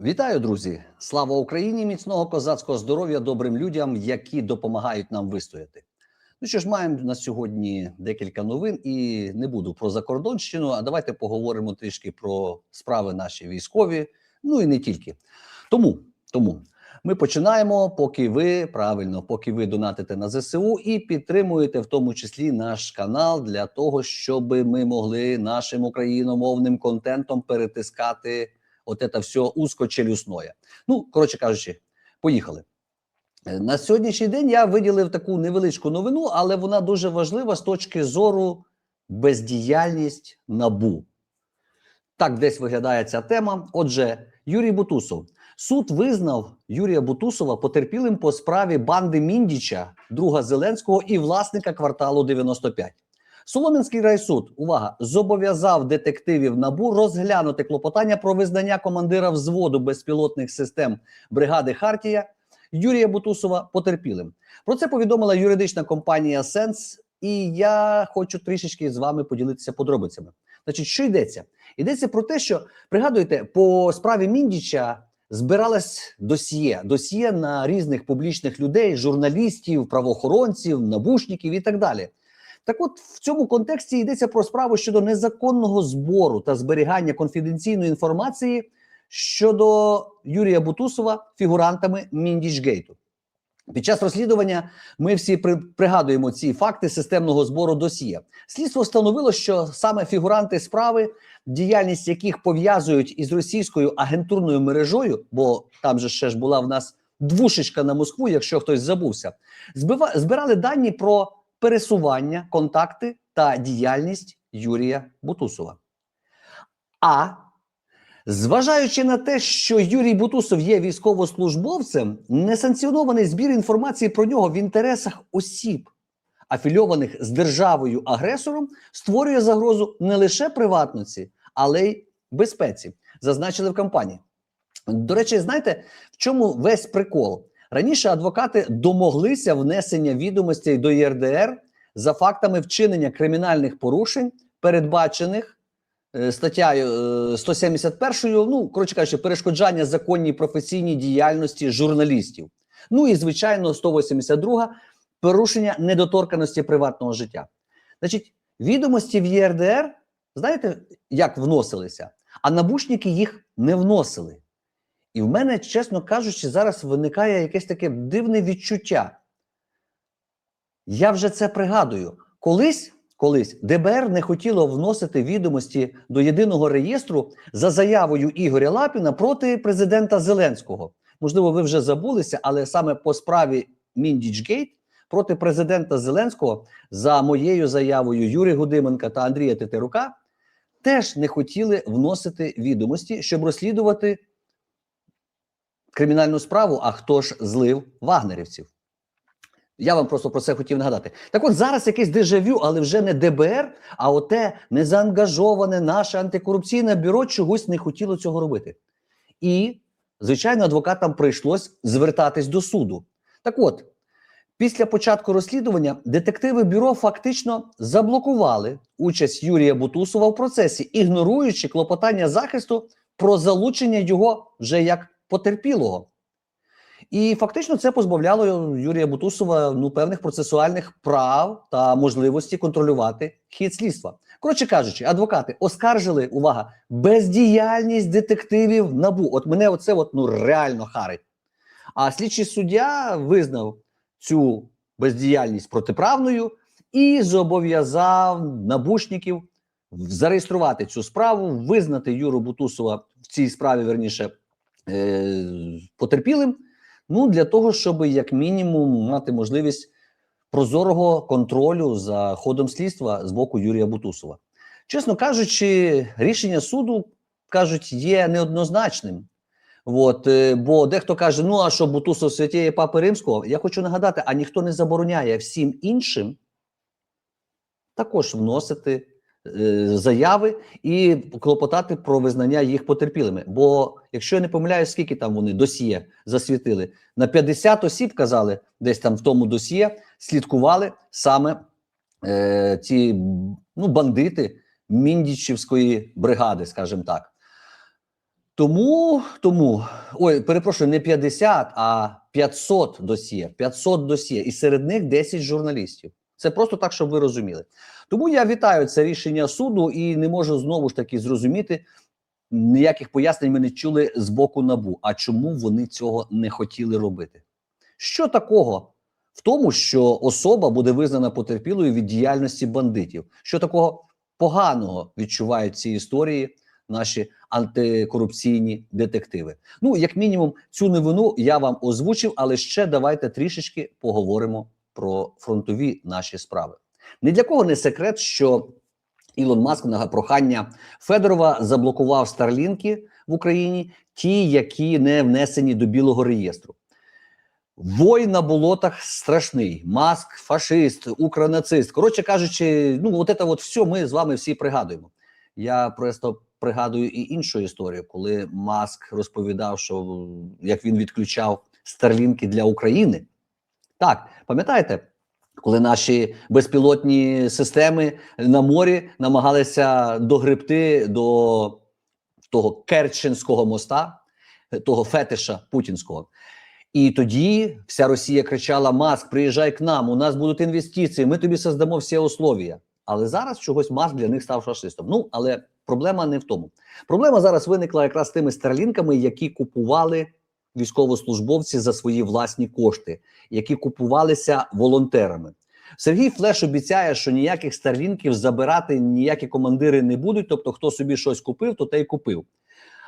Вітаю, друзі! Слава Україні! Міцного козацького здоров'я добрим людям, які допомагають нам вистояти. Ну що ж, маємо на сьогодні декілька новин, і не буду про закордонщину. А давайте поговоримо трішки про справи наші військові. Ну і не тільки. Тому, тому ми починаємо, поки ви правильно, поки ви донатите на ЗСУ і підтримуєте в тому числі наш канал для того, щоб ми могли нашим україномовним контентом перетискати от це все узкочелюсное. Ну, коротше кажучи, поїхали. Е, На сьогоднішній день я виділив таку невеличку новину, але вона дуже важлива з точки зору бездіяльність набу. Так десь виглядає ця тема. Отже, Юрій Бутусов. Суд визнав Юрія Бутусова потерпілим по справі банди Міндіча, друга Зеленського і власника кварталу 95. Солом'янський райсуд, увага, зобов'язав детективів НАБУ розглянути клопотання про визнання командира взводу безпілотних систем бригади Хартія Юрія Бутусова потерпілим. Про це повідомила юридична компанія Сенс, і я хочу трішечки з вами поділитися подробицями. Значить, що йдеться? Йдеться про те, що пригадуєте, по справі Міндіча збиралось досьє, досьє на різних публічних людей, журналістів, правоохоронців, набушників і так далі. Так от в цьому контексті йдеться про справу щодо незаконного збору та зберігання конфіденційної інформації щодо Юрія Бутусова фігурантами Міндічгейту. Під час розслідування ми всі при, пригадуємо ці факти системного збору досьє. Слідство встановило, що саме фігуранти справи, діяльність яких пов'язують із російською агентурною мережою, бо там же ще ж була в нас двушечка на Москву, якщо хтось забувся, збирали дані про пересування, контакти та діяльність Юрія Бутусова. А зважаючи на те, що Юрій Бутусов є військовослужбовцем, несанкціонований збір інформації про нього в інтересах осіб, афільованих з державою-агресором, створює загрозу не лише приватності, але й безпеці, зазначили в кампанії. До речі, знаєте, в чому весь прикол? Раніше адвокати домоглися внесення відомостей до ЄРДР за фактами вчинення кримінальних порушень, передбачених е, статтяю е, 171, ну коротше кажучи, перешкоджання законній професійній діяльності журналістів. Ну і звичайно, 182 порушення недоторканості приватного життя. Значить, відомості в ЄРДР, знаєте, як вносилися, а набушники їх не вносили. І в мене, чесно кажучи, зараз виникає якесь таке дивне відчуття. Я вже це пригадую. Колись, колись ДБР не хотіло вносити відомості до єдиного реєстру за заявою Ігоря Лапіна проти президента Зеленського. Можливо, ви вже забулися, але саме по справі Міндічгейт проти президента Зеленського за моєю заявою Юрія Гудименка та Андрія Тетерука теж не хотіли вносити відомості, щоб розслідувати кримінальну справу, а хто ж злив вагнерівців. Я вам просто про це хотів нагадати. Так от зараз якесь дежавю, але вже не ДБР, а оте незаангажоване наше антикорупційне бюро чогось не хотіло цього робити. І, звичайно, адвокатам прийшлось звертатись до суду. Так от, після початку розслідування детективи бюро фактично заблокували участь Юрія Бутусова в процесі, ігноруючи клопотання захисту про залучення його вже як потерпілого. І фактично це позбавляло Юрія Бутусова ну, певних процесуальних прав та можливості контролювати хід слідства. Коротше кажучи, адвокати оскаржили увага, бездіяльність детективів набу. От мене оце от, ну, реально харить. А слідчий суддя визнав цю бездіяльність протиправною і зобов'язав набушників зареєструвати цю справу, визнати Юру Бутусова в цій справі верніше е, потерпілим. Ну, для того, щоб як мінімум мати можливість прозорого контролю за ходом слідства з боку Юрія Бутусова. Чесно кажучи, рішення суду кажуть є неоднозначним. От, е, бо дехто каже: ну а що Бутусов святіє Папи Римського? Я хочу нагадати, а ніхто не забороняє всім іншим також вносити заяви і клопотати про визнання їх потерпілими. Бо якщо я не помиляюсь, скільки там вони досьє засвітили, на 50 осіб казали, десь там в тому досьє слідкували саме е, ці ну, бандити Міндічівської бригади, скажімо так. Тому, тому, ой, перепрошую, не 50, а 500 досьє. 500 досьє, і серед них 10 журналістів. Це просто так, щоб ви розуміли. Тому я вітаю це рішення суду і не можу знову ж таки зрозуміти. Ніяких пояснень ми не чули з боку набу. А чому вони цього не хотіли робити? Що такого в тому, що особа буде визнана потерпілою від діяльності бандитів? Що такого поганого відчувають ці історії наші антикорупційні детективи? Ну, як мінімум, цю новину я вам озвучив, але ще давайте трішечки поговоримо про фронтові наші справи. Ні для кого не секрет, що Ілон Маск на прохання Федорова заблокував старлінки в Україні, ті, які не внесені до білого реєстру. Вой на болотах страшний. Маск, фашист, укронацист. Коротше кажучи, ну от це от все ми з вами всі пригадуємо. Я просто пригадую і іншу історію, коли Маск розповідав, що як він відключав старлінки для України. Так, пам'ятаєте, коли наші безпілотні системи на морі намагалися догребти до того Керченського моста, того фетиша путінського. І тоді вся Росія кричала: Маск, приїжджай к нам, у нас будуть інвестиції, ми тобі создамо всі условия. Але зараз чогось Маск для них став фашистом. Ну але проблема не в тому. Проблема зараз виникла якраз з тими старлінками, які купували військовослужбовці за свої власні кошти, які купувалися волонтерами. Сергій Флеш обіцяє, що ніяких старлінків забирати ніякі командири не будуть. Тобто, хто собі щось купив, то те й купив.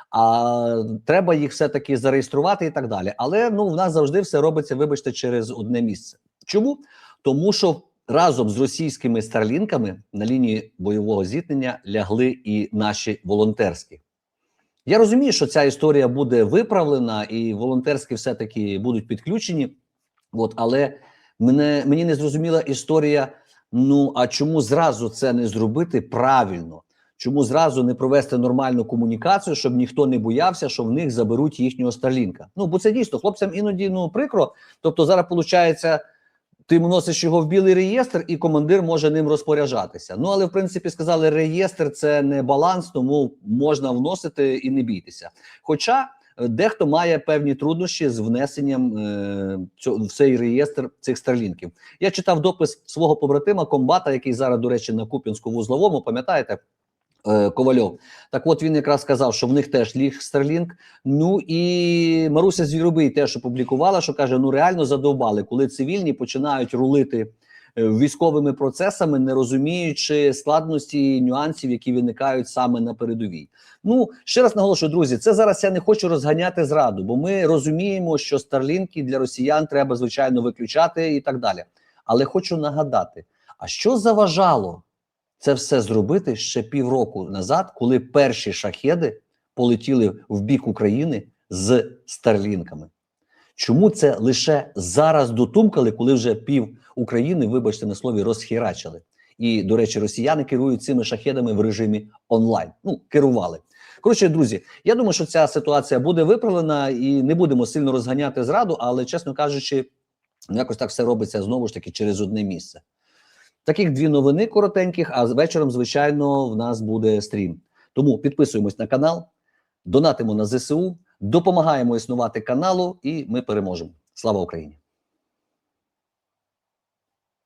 А треба їх все-таки зареєструвати і так далі. Але ну в нас завжди все робиться, вибачте, через одне місце. Чому? Тому що разом з російськими старлінками на лінії бойового зіткнення лягли і наші волонтерські. Я розумію, що ця історія буде виправлена, і волонтерські все-таки будуть підключені. От, але мене мені не зрозуміла історія. Ну а чому зразу це не зробити правильно? Чому зразу не провести нормальну комунікацію, щоб ніхто не боявся, що в них заберуть їхнього старлінка? Ну бо це дійсно хлопцям іноді ну прикро. Тобто, зараз виходить, ти вносиш його в білий реєстр, і командир може ним розпоряджатися. Ну але в принципі сказали, реєстр це не баланс, тому можна вносити і не бійтеся. Хоча е, дехто має певні труднощі з внесенням е, цього, в цей реєстр цих старлінків. Я читав допис свого побратима комбата, який зараз, до речі, на Куп'янську вузловому, пам'ятаєте? Е, Ковальов. Так от він якраз сказав, що в них теж ліг Starlink. Ну і Маруся Звіробий теж опублікувала, що каже: ну реально задовбали, коли цивільні починають рулити е, військовими процесами, не розуміючи складності і нюансів, які виникають саме на передовій. Ну ще раз наголошую, друзі, це зараз я не хочу розганяти зраду, бо ми розуміємо, що старлінки для росіян треба звичайно виключати і так далі. Але хочу нагадати: а що заважало? Це все зробити ще півроку назад, коли перші шахеди полетіли в бік України з старлінками. Чому це лише зараз дотумкали, коли вже пів України, вибачте на слові, розхірачили? І, до речі, росіяни керують цими шахедами в режимі онлайн. Ну, керували. Коротше, друзі, я думаю, що ця ситуація буде виправлена і не будемо сильно розганяти зраду, але, чесно кажучи, якось так все робиться знову ж таки через одне місце. Таких дві новини коротеньких, а вечором, звичайно, в нас буде стрім. Тому підписуємось на канал, донатимо на ЗСУ, допомагаємо існувати каналу, і ми переможемо. Слава Україні!